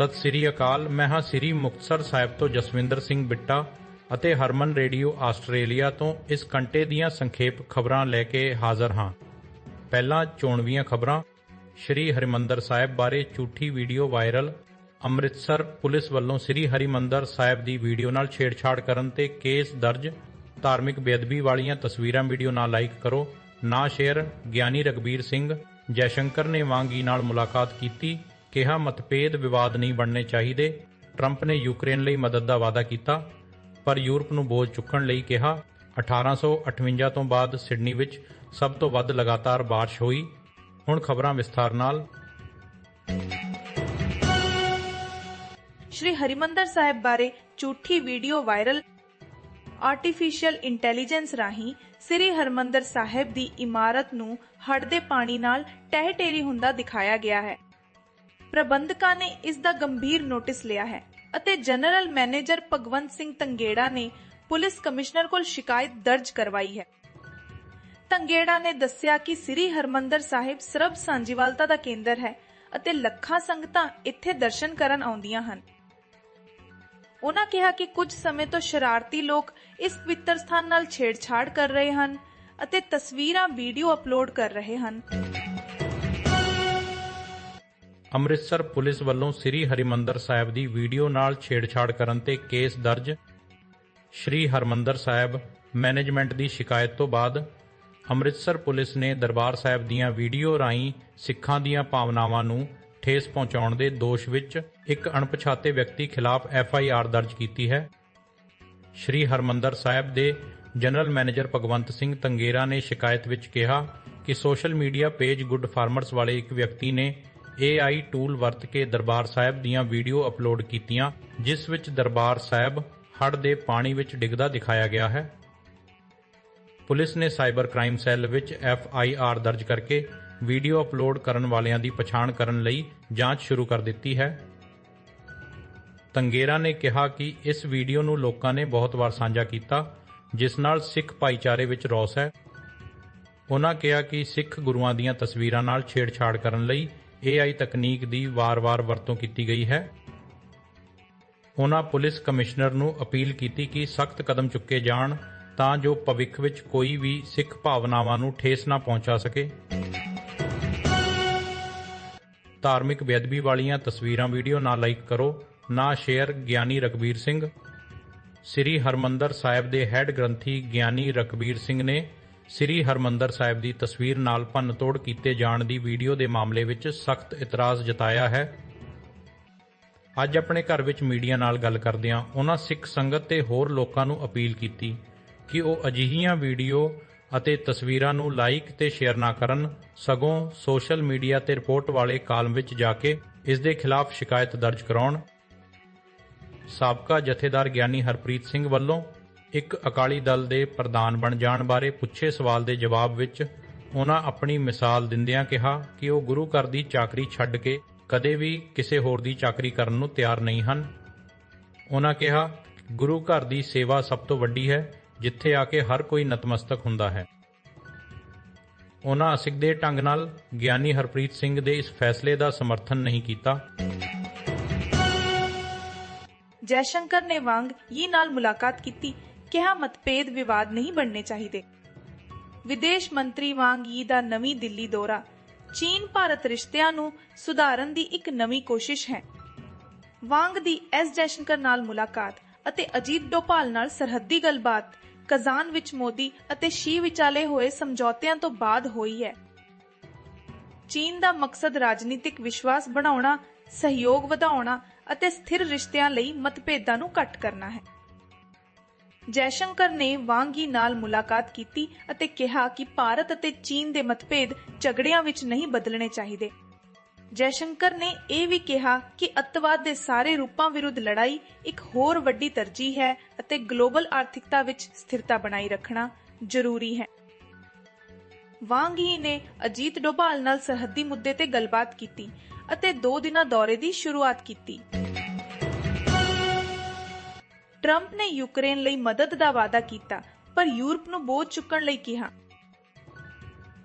ਸਤਿ ਸ੍ਰੀ ਅਕਾਲ ਮੈਂ ਹਾਂ ਸ੍ਰੀ ਮੁਕਤਸਰ ਸਾਹਿਬ ਤੋਂ ਜਸਵਿੰਦਰ ਸਿੰਘ ਬਿੱਟਾ ਅਤੇ ਹਰਮਨ ਰੇਡੀਓ ਆਸਟ੍ਰੇਲੀਆ ਤੋਂ ਇਸ ਘੰਟੇ ਦੀਆਂ ਸੰਖੇਪ ਖਬਰਾਂ ਲੈ ਕੇ ਹਾਜ਼ਰ ਹਾਂ। ਪਹਿਲਾਂ ਚੋਣਵੀਆਂ ਖਬਰਾਂ। ਸ਼੍ਰੀ ਹਰਿਮੰਦਰ ਸਾਹਿਬ ਬਾਰੇ ਝੂਠੀ ਵੀਡੀਓ ਵਾਇਰਲ। ਅੰਮ੍ਰਿਤਸਰ ਪੁਲਿਸ ਵੱਲੋਂ ਸ੍ਰੀ ਹਰਿਮੰਦਰ ਸਾਹਿਬ ਦੀ ਵੀਡੀਓ ਨਾਲ ਛੇੜਛਾੜ ਕਰਨ ਤੇ ਕੇਸ ਦਰਜ। ਧਾਰਮਿਕ ਬੇਅਦਬੀ ਵਾਲੀਆਂ ਤਸਵੀਰਾਂ ਵੀਡੀਓ ਨਾ ਲਾਈਕ ਕਰੋ। ਨਾ ਸ਼ੇਅਰ। ਗਿਆਨੀ ਰਗਬੀਰ ਸਿੰਘ ਜੈਸ਼ੰਕਰ ਨੇ ਵਾਂਗੀ ਨਾਲ ਮੁਲਾਕਾਤ ਕੀਤੀ। ਕਿਹਾ, ਮਤਭੇਦ ਵਿਵਾਦ ਨਹੀਂ ਬਣਨੇ ਚਾਹੀਦੇ। ਟਰੰਪ ਨੇ ਯੂਕਰੇਨ ਲਈ ਮਦਦ ਦਾ ਵਾਅਦਾ ਕੀਤਾ, ਪਰ ਯੂਰਪ ਨੂੰ ਬੋਝ ਚੁੱਕਣ ਲਈ ਕਿਹਾ 1858 ਤੋਂ ਬਾਅਦ ਸਿਡਨੀ ਵਿੱਚ ਸਭ ਤੋਂ ਵੱਧ ਲਗਾਤਾਰ ਬਾਰਿਸ਼ ਹੋਈ। ਹੁਣ ਖਬਰਾਂ ਵਿਸਥਾਰ ਨਾਲ। ਸ਼੍ਰੀ ਹਰਿਮੰਦਰ ਸਾਹਿਬ ਬਾਰੇ ਝੂਠੀ ਵੀਡੀਓ ਵਾਇਰਲ ਆਰਟੀਫੀਸ਼ੀਅਲ ਇੰਟੈਲੀਜੈਂਸ ਰਾਹੀਂ ਸ੍ਰੀ ਹਰਿਮੰਦਰ ਸਾਹਿਬ ਦੀ ਇਮਾਰਤ ਨੂੰ ਹੜ ਦੇ ਪਾਣੀ ਨਾਲ ਟਹਿ ਟੇਰੀ ਹੁੰਦਾ ਦਿਖਾਇਆ ਗਿਆ ਹੈ। ਪ੍ਰਬੰਧਕਾਂ ਨੇ ਇਸ ਦਾ ਗੰਭੀਰ ਨੋਟਿਸ ਲਿਆ ਹੈ ਅਤੇ ਜਨਰਲ ਮੈਨੇਜਰ ਭਗਵੰਤ ਸਿੰਘ ਤੰਗੇੜਾ ਨੇ ਪੁਲਿਸ ਕਮਿਸ਼ਨਰ ਕੋਲ ਸ਼ਿਕਾਇਤ ਦਰਜ ਕਰਵਾਈ ਹੈ। ਤੰਗੇੜਾ ਨੇ ਦੱਸਿਆ ਕਿ ਸ੍ਰੀ ਹਰਮੰਦਰ ਸਾਹਿਬ ਸਰਬ ਸਾਂਝੀਵਾਲਤਾ ਦਾ ਕੇਂਦਰ ਹੈ ਅਤੇ ਲੱਖਾਂ ਸੰਗਤਾਂ ਇੱਥੇ ਦਰਸ਼ਨ ਕਰਨ ਆਉਂਦੀਆਂ ਹਨ। ਉਹਨਾਂ ਕਿਹਾ ਕਿ ਕੁਝ ਸਮੇਂ ਤੋਂ ਸ਼ਰਾਰਤੀ ਲੋਕ ਇਸ ਪਵਿੱਤਰ ਸਥਾਨ ਨਾਲ ਛੇੜਛਾੜ ਕਰ ਰਹੇ ਹਨ ਅਤੇ ਤਸਵੀਰਾਂ ਵੀਡੀਓ ਅਪਲੋਡ ਕਰ ਰਹੇ ਹਨ। ਅੰਮ੍ਰਿਤਸਰ ਪੁਲਿਸ ਵੱਲੋਂ ਸ੍ਰੀ ਹਰਿਮੰਦਰ ਸਾਹਿਬ ਦੀ ਵੀਡੀਓ ਨਾਲ ਛੇੜਛਾੜ ਕਰਨ ਤੇ ਕੇਸ ਦਰਜ। ਸ੍ਰੀ ਹਰਿਮੰਦਰ ਸਾਹਿਬ ਮੈਨੇਜਮੈਂਟ ਦੀ ਸ਼ਿਕਾਇਤ ਤੋਂ ਬਾਅਦ ਅੰਮ੍ਰਿਤਸਰ ਪੁਲਿਸ ਨੇ ਦਰਬਾਰ ਸਾਹਿਬ ਦੀਆਂ ਵੀਡੀਓ ਰਾਹੀਂ ਸਿੱਖਾਂ ਦੀਆਂ ਭਾਵਨਾਵਾਂ ਨੂੰ ਠੇਸ ਪਹੁੰਚਾਉਣ ਦੇ ਦੋਸ਼ ਵਿੱਚ ਇੱਕ ਅਣਪਛਾਤੇ ਵਿਅਕਤੀ ਖਿਲਾਫ ਐਫ ਆਈ ਆਰ ਦਰਜ ਕੀਤੀ ਹੈ। ਸ਼੍ਰੀ ਹਰਮੰਦਰ ਸਾਹਿਬ ਦੇ ਜਨਰਲ ਮੈਨੇਜਰ ਭਗਵੰਤ ਸਿੰਘ ਤੰਗੇਰਾ ਨੇ ਸ਼ਿਕਾਇਤ ਵਿੱਚ ਕਿਹਾ ਕਿ social media page good farmers ਵਾਲੇ ਇੱਕ ਵਿਅਕਤੀ ਨੇ AI ਟੂਲ ਵਰਤ ਕੇ ਦਰਬਾਰ ਸਾਹਿਬ ਦੀਆਂ ਵੀਡੀਓ ਅਪਲੋਡ ਕੀਤੀਆਂ, ਜਿਸ ਵਿੱਚ ਦਰਬਾਰ ਸਾਹਿਬ ਹੜ ਦੇ ਪਾਣੀ ਵਿੱਚ ਡਿੱਗਦਾ ਦਿਖਾਇਆ ਗਿਆ ਹੈ। ਪੁਲਿਸ ਨੇ ਸਾਈਬਰ ਕ੍ਰਾਈਮ ਸੈੱਲ ਵਿੱਚ ਐਫ ਆਈ ਆਰ ਦਰਜ ਕਰਕੇ ਵੀਡੀਓ ਅਪਲੋਡ ਕਰਨ ਵਾਲਿਆਂ ਦੀ ਪਛਾਣ ਕਰਨ ਲਈ ਜਾਂਚ ਸ਼ੁਰੂ ਕਰ ਦਿੱਤੀ ਹੈ। ਤੰਗੇਰਾ ਨੇ ਕਿਹਾ ਕਿ ਇਸ ਵੀਡੀਓ ਨੂੰ ਲੋਕਾਂ ਨੇ ਬਹੁਤ ਵਾਰ ਸਾਂਝਾ ਕੀਤਾ, ਜਿਸ ਨਾਲ ਸਿੱਖ ਭਾਈਚਾਰੇ ਵਿੱਚ ਰੋਸ ਹੈ। ਉਹਨਾਂ ਕਿਹਾ ਕਿ ਸਿੱਖ ਗੁਰੂਆਂ ਦੀਆਂ ਤਸਵੀਰਾਂ ਨਾਲ ਛੇੜਛਾੜ ਕਰਨ ਲਈ AI ਤਕਨੀਕ ਦੀ ਵਾਰ-ਵਾਰ ਵਰਤੋਂ ਕੀਤੀ ਗਈ ਹੈ। ਉਹਨਾਂ ਪੁਲਿਸ ਕਮਿਸ਼ਨਰ ਨੂੰ ਅਪੀਲ ਕੀਤੀ ਕਿ ਸਖਤ ਕਦਮ ਚੁੱਕੇ ਜਾਣ ਤਾਂ ਜੋ ਭਵਿੱਖ ਵਿੱਚ ਕੋਈ ਵੀ ਸਿੱਖ ਭਾਵਨਾਵਾਂ ਨੂੰ ਠੇਸ ਨਾ ਪਹੁੰਚਾ ਸਕੇ। ਧਾਰਮਿਕ ਬੇਅਦਬੀ ਵਾਲੀਆਂ ਤਸਵੀਰਾਂ ਵੀਡੀਓ ਨਾ ਲਾਈਕ ਕਰੋ, ਨਾ ਸ਼ੇਅਰ ਗਿਆਨੀ ਰਗਬੀਰ ਸਿੰਘ। ਸ੍ਰੀ ਹਰਮੰਦਰ ਸਾਹਿਬ ਦੇ ਹੈੱਡ ਗ੍ਰੰਥੀ ਗਿਆਨੀ ਰਕਬੀਰ ਸਿੰਘ ਨੇ ਸ੍ਰੀ ਹਰਮੰਦਰ ਸਾਹਿਬ ਦੀ ਤਸਵੀਰ ਨਾਲ ਭੰਨਤੋੜ ਕੀਤੇ ਜਾਣ ਦੀ ਵੀਡੀਓ ਦੇ ਮਾਮਲੇ ਵਿੱਚ ਸਖਤ ਇਤਰਾਜ਼ ਜਤਾਇਆ ਹੈ। ਅੱਜ ਆਪਣੇ ਘਰ ਵਿੱਚ ਮੀਡੀਆ ਨਾਲ ਗੱਲ ਕਰਦਿਆਂ ਉਹਨਾਂ ਸਿੱਖ ਸੰਗਤ ਤੇ ਹੋਰ ਲੋਕਾਂ ਨੂੰ ਅਪੀਲ ਕੀਤੀ ਕਿ ਉਹ ਅਜਿਹੀਆਂ ਵੀਡੀਓ ਅਤੇ ਤਸਵੀਰਾਂ ਨੂੰ ਲਾਈਕ ਤੇ ਸ਼ੇਅਰ ਨਾ ਕਰਨ, ਸਗੋਂ ਸੋਸ਼ਲ ਮੀਡੀਆ ਤੇ ਰਿਪੋਰਟ ਵਾਲੇ ਕਾਲਮ ਵਿੱਚ ਜਾ ਕੇ ਇਸ ਦੇ ਖਿਲਾਫ ਸ਼ਿਕਾਇਤ ਦਰਜ ਕਰਾਉਣ। ਸਾਬਕਾ ਜਥੇਦਾਰ ਗਿਆਨੀ ਹਰਪ੍ਰੀਤ ਸਿੰਘ ਵੱਲੋਂ ਇੱਕ ਅਕਾਲੀ ਦਲ ਦੇ ਪ੍ਰਧਾਨ ਬਣ ਜਾਣ ਬਾਰੇ ਪੁੱਛੇ ਸਵਾਲ ਦੇ ਜਵਾਬ ਵਿੱਚ ਉਹਨਾਂ ਆਪਣੀ ਮਿਸਾਲ ਦਿੰਦਿਆਂ ਕਿਹਾ ਕਿ ਉਹ ਗੁਰੂ ਘਰ ਦੀ ਚਾਕਰੀ ਛੱਡ ਕੇ ਕਦੇ ਵੀ ਕਿਸੇ ਹੋਰ ਦੀ ਚਾਕਰੀ ਕਰਨ ਨੂੰ ਤਿਆਰ ਨਹੀਂ ਹਨ। ਉਹਨਾਂ ਕਿਹਾ, ਗੁਰੂ ਘਰ ਦੀ ਸੇਵਾ ਸਭ ਤੋਂ ਵੱਡੀ ਹੈ, ਜਿੱਥੇ ਆ ਕੇ ਹਰ ਕੋਈ ਨਤਮਸਤਕ ਹੁੰਦਾ ਹੈ। ਉਹਨਾਂ ਅਸਿਕਦੇ ਢੰਗ ਨਾਲ ਗਿਆਨੀ ਹਰਪ੍ਰੀਤ ਸਿੰਘ ਦੇ ਇਸ ਫੈਸਲੇ ਦਾ ਸਮਰਥਨ ਨਹੀਂ ਕੀਤਾ। ਜੈਸ਼ੰਕਰ ਨੇ ਵਾਂਗ ਯੀ ਨਾਲ ਮੁਲਾਕਾਤ ਕੀਤੀ। ਕਿਹਾ ਮਤਭੇਦ ਵਿਵਾਦ ਨਹੀਂ ਬਣਨੇ ਚਾਹੀਦੇ। ਵਿਦੇਸ਼ ਮੰਤਰੀ ਵਾਂਗ ਯੀ ਦਾ ਨਵੀਂ ਦਿੱਲੀ ਦੌਰਾ, ਚੀਨ ਭਾਰਤ ਰਿਸ਼ਤਿਆਂ ਨੂੰ ਸੁਧਾਰਨ ਦੀ ਇੱਕ ਨਵੀਂ ਕੋਸ਼ਿਸ਼ ਹੈ। ਵਾਂਗ ਦੀ ਐਸ ਜੈਸ਼ੰਕਰ ਨਾਲ ਮੁਲਾਕਾਤ ਅਤੇ ਅਜੀਤ ਡੋਪਾਲ ਨਾਲ ਸਰਹੱਦੀ ਗੱਲਬਾਤ ਕਜ਼ਾਨ ਵਿੱਚ ਮੋਦੀ ਅਤੇ ਸ਼ੀ ਵਿਚਾਲੇ ਹੋਏ ਸਮਝੌਤਿਆਂ ਤੋਂ ਬਾਅਦ ਹੋਈ ਹੈ। ਚੀਨ ਦਾ ਮਕਸਦ ਰਾਜਨੀਤਿਕ ਵਿਸ਼ਵਾਸ ਬਣਾਉਣਾ, ਸਹਿਯੋਗ ਵਧਾਉਣਾ ਅਤੇ ਸਥਿਰ ਰਿਸ਼ਤਿਆਂ ਲਈ ਮਤਭੇਦਾਂ ਨੂੰ ਘੱਟ ਕਰਨਾ ਹੈ। ਜੈਸ਼ੰਕਰ ਨੇ ਵਾਂਗ ਹੀ ਨਾਲ ਮੁਲਾਕਾਤ ਕੀਤੀ ਅਤੇ ਕਿਹਾ ਕਿ ਭਾਰਤ ਅਤੇ ਚੀਨ ਦੇ ਮਤਭੇਦ ਝਗੜਿਆਂ ਵਿੱਚ ਨਹੀਂ ਬਦਲਣੇ ਚਾਹੀਦੇ। ਜੈਸ਼ੰਕਰ ਨੇ ਇਹ ਵੀ ਕਿਹਾ ਕਿ ਅੱਤਵਾਦ ਦੇ ਸਾਰੇ ਰੂਪਾਂ ਵਿਰੁੱਧ ਲੜਾਈ ਇੱਕ ਹੋਰ ਵੱਡੀ ਤਰਜੀਹ ਹੈ ਅਤੇ ਗਲੋਬਲ ਆਰਥਿਕਤਾ ਵਿੱਚ ਸਥਿਰਤਾ ਬਣਾਈ ਰੱਖਣਾ ਜ਼ਰੂਰੀ ਹੈ। ਵਾਂਗ ਹੀ ਨੇ ਅਜੀਤ ਡੋਭਾਲ ਨਾਲ ਸਰਹੱਦੀ ਮੁੱਦੇ ਤੇ ਗੱਲਬਾਤ ਕੀਤੀ ਅਤੇ 2 ਦਿਨਾਂ ਦੌਰੇ ਦੀ ਸ਼ੁਰੂਆਤ ਕੀਤੀ। ਟਰੰਪ ਨੇ ਯੂਕਰੇਨ ਲਈ ਮਦਦ ਦਾ ਵਾਅਦਾ ਕੀਤਾ, ਪਰ ਯੂਰਪ ਨੂੰ ਬੋਝ ਚੁੱਕਣ ਲਈ ਕਿਹਾ।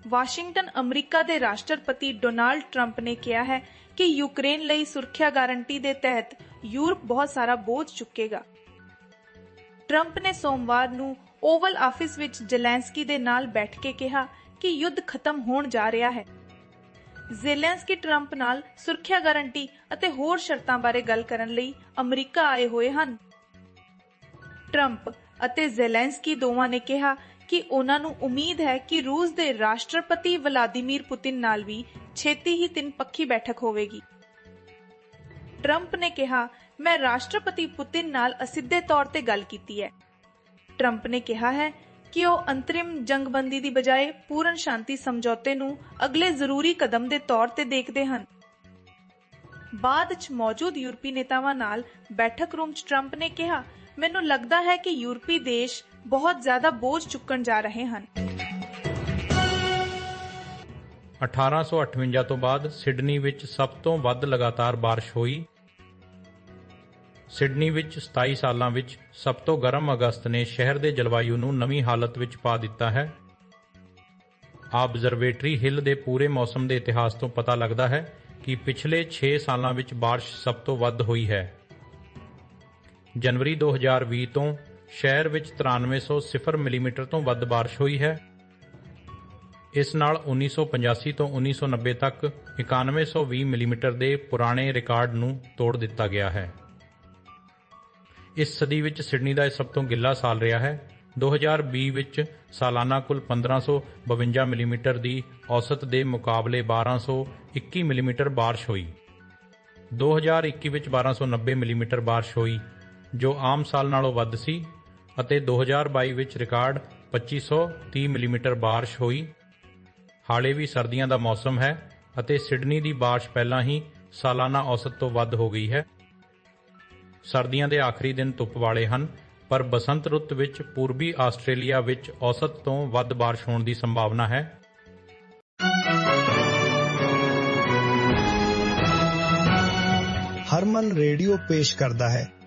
ਵਾਸ਼ਿੰਗਟਨ ਅਮਰੀਕਾ ਦੇ ਰਾਸ਼ਟਰਪਤੀ ਡੋਨਾਲਡ ਟਰੰਪ ਨੇ ਕਿਹਾ ਹੈ ਕਿ ਯੂਕਰੇਨ ਲਈ ਸੁਰੱਖਿਆ ਗਾਰੰਟੀ ਦੇ ਤਹਿਤ ਯੂਰਪ ਬਹੁਤ ਸਾਰਾ ਬੋਝ ਚੁੱਕੇਗਾ। ਟਰੰਪ ਨੇ ਸੋਮਵਾਰ ਨੂੰ ਓਵਲ ਆਫਿਸ ਵਿੱਚ ਜ਼ੈਲੈਂਸਕੀ ਦੇ ਨਾਲ ਬੈਠ ਕੇ ਕਿਹਾ ਕਿ ਯੁੱਧ ਖਤਮ ਹੋਣ ਜਾ ਰਿਹਾ ਹੈ। ਜ਼ੇਲੈਂਸਕੀ ਟਰੰਪ ਨਾਲ ਸੁਰੱਖਿਆ ਗਾਰੰਟੀ ਅਤੇ ਹੋਰ ਸ਼ਰਤਾਂ ਬਾਰੇ ਗੱਲ ਕਰਨ ਲਈ ਅਮਰੀਕਾ ਆਏ ਹੋਏ ਹਨ। ਟਰੰਪ ਅਤੇ ਜ਼ੈਲੈਂਸਕੀ ਦੋਵਾਂ ਨੇ ਕਿਹਾ ਕਿ ਉਹਨਾਂ ਨੂੰ ਉਮੀਦ ਹੈ ਕਿ ਰੂਸ ਦੇ ਰਾਸ਼ਟਰਪਤੀ ਵਲਾਦੀਮੀਰ ਪੁਤਿਨ ਨਾਲ ਵੀ ਛੇਤੀ ਹੀ ਤਿੰਨ ਬੈਠਕ ਹੋਵੇਗੀ। ਟਰੰਪ ਨੇ ਕਿਹਾ, ਮੈਂ ਰਾਸ਼ਟਰਪਤੀ ਪੁਤਿਨ ਨਾਲ ਅਸਿੱਧੇ ਤੌਰ ਤੇ ਗੱਲ ਕੀਤੀ ਹੈ। ਟਰੰਪ ਨੇ ਕਿਹਾ ਹੈ ਕਿ ਉਹ ਅੰਤਰਿਮ ਜੰਗਬੰਦੀ ਦੀ ਬਜਾਏ ਪੂਰਨ ਸ਼ਾਂਤੀ ਸਮਝੌਤੇ ਨੂੰ ਅਗਲੇ ਜ਼ਰੂਰੀ ਕਦਮ ਦੇ ਤੌਰ ਤੇ ਦੇਖਦੇ ਹਨ। ਬਾਅਦ 'ਚ ਮੌਜੂਦ ਯੂਰਪੀ ਨੇਤਾਵਾਂ ਨਾਲ ਬੈਠਕ ਰੂਮ 'ਚ ਟਰੰਪ ਨੇ ਕਿਹਾ ਮੈਨੂੰ ਲੱਗਦਾ ਹੈ ਕਿ ਯੂਰਪੀ ਦੇਸ਼ ਬਹੁਤ ਜ਼ਿਆਦਾ ਬੋਝ ਚੁੱਕਣ ਜਾ ਰਹੇ ਹਨ 1858 ਤੋਂ ਬਾਅਦ ਸਿਡਨੀ ਵਿੱਚ ਸਭ ਤੋਂ ਵੱਧ ਲਗਾਤਾਰ بارش ਹੋਈ ਸਿਡਨੀ ਵਿੱਚ 27 ਸਾਲਾਂ ਵਿੱਚ ਸਭ ਤੋਂ ਗਰਮ ਅਗਸਤ ਨੇ ਸ਼ਹਿਰ ਦੇ ਜਲਵਾਯੂ ਨੂੰ ਨਵੀਂ ਹਾਲਤ ਵਿੱਚ ਪਾ ਦਿੱਤਾ ਹੈ ਆਬਜ਼ਰਵੇਟਰੀ ਹਿੱਲ ਦੇ ਪੂਰੇ ਮੌਸਮ ਦੇ ਇਤਿਹਾਸ ਤੋਂ ਪਤਾ ਲੱਗਦਾ ਹੈ ਕਿ ਪਿਛਲੇ 6 ਸਾਲਾਂ ਵਿੱਚ بارش ਸਭ ਤੋਂ ਵੱਧ ਹੋਈ ਹੈ ਜਨਵਰੀ 2020 ਤੋਂ ਸ਼ਹਿਰ ਵਿੱਚ 9300 ਮਿਲੀਮੀਟਰ ਤੋਂ ਵੱਧ بارش ਹੋਈ ਹੈ ਇਸ ਨਾਲ 1985 ਤੋਂ 1990 ਤੱਕ 9120 ਮਿਲੀਮੀਟਰ ਦੇ ਪੁਰਾਣੇ ਰਿਕਾਰਡ ਨੂੰ ਤੋੜ ਦਿੱਤਾ ਗਿਆ ਹੈ ਇਸ ਸਦੀ ਵਿੱਚ ਸਿਡਨੀ ਦਾ ਇਹ ਸਭ ਤੋਂ ਗਿੱਲਾ ਸਾਲ ਰਿਹਾ ਹੈ 2020 ਵਿੱਚ ਸਾਲਾਨਾ ਕੁੱਲ 1552 ਮਿਲੀਮੀਟਰ ਦੀ ਔਸਤ ਦੇ ਮੁਕਾਬਲੇ 1221 ਮਿਲੀਮੀਟਰ بارش ਹੋਈ 2021 ਵਿੱਚ 1290 ਮਿਲੀਮੀਟਰ بارش ਹੋਈ ਜੋ ਆਮ ਸਾਲ ਨਾਲੋਂ ਵੱਧ ਸੀ ਅਤੇ 2022 ਵਿੱਚ ਰਿਕਾਰਡ 2530 ਮਿਲੀ ਬਾਰਿਸ਼ ਹੋਈ। ਹਾਲੇ ਵੀ ਸਰਦੀਆਂ ਦਾ ਮੌਸਮ ਹੈ ਅਤੇ ਸਿਡਨੀ ਦੀ ਬਾਰਿਸ਼ ਪਹਿਲਾਂ ਹੀ ਸਾਲਾਨਾ ਔਸਤ ਤੋਂ ਵੱਧ ਹੋ ਗਈ ਹੈ। ਸਰਦੀਆਂ ਦੇ ਆਖਰੀ ਦਿਨ ਧੁੱਪ ਵਾਲੇ ਹਨ, ਪਰ ਬਸੰਤ ਰੁੱਤ ਵਿੱਚ ਪੂਰਬੀ ਆਸਟ੍ਰੇਲੀਆ ਵਿੱਚ ਔਸਤ ਤੋਂ ਵੱਧ ਬਾਰਿਸ਼ ਹੋਣ ਦੀ ਸੰਭਾਵਨਾ ਹੈ। ਹਰਮਨ ਰੇਡੀਓ ਪੇਸ਼ ਕਰਦਾ ਹੈ।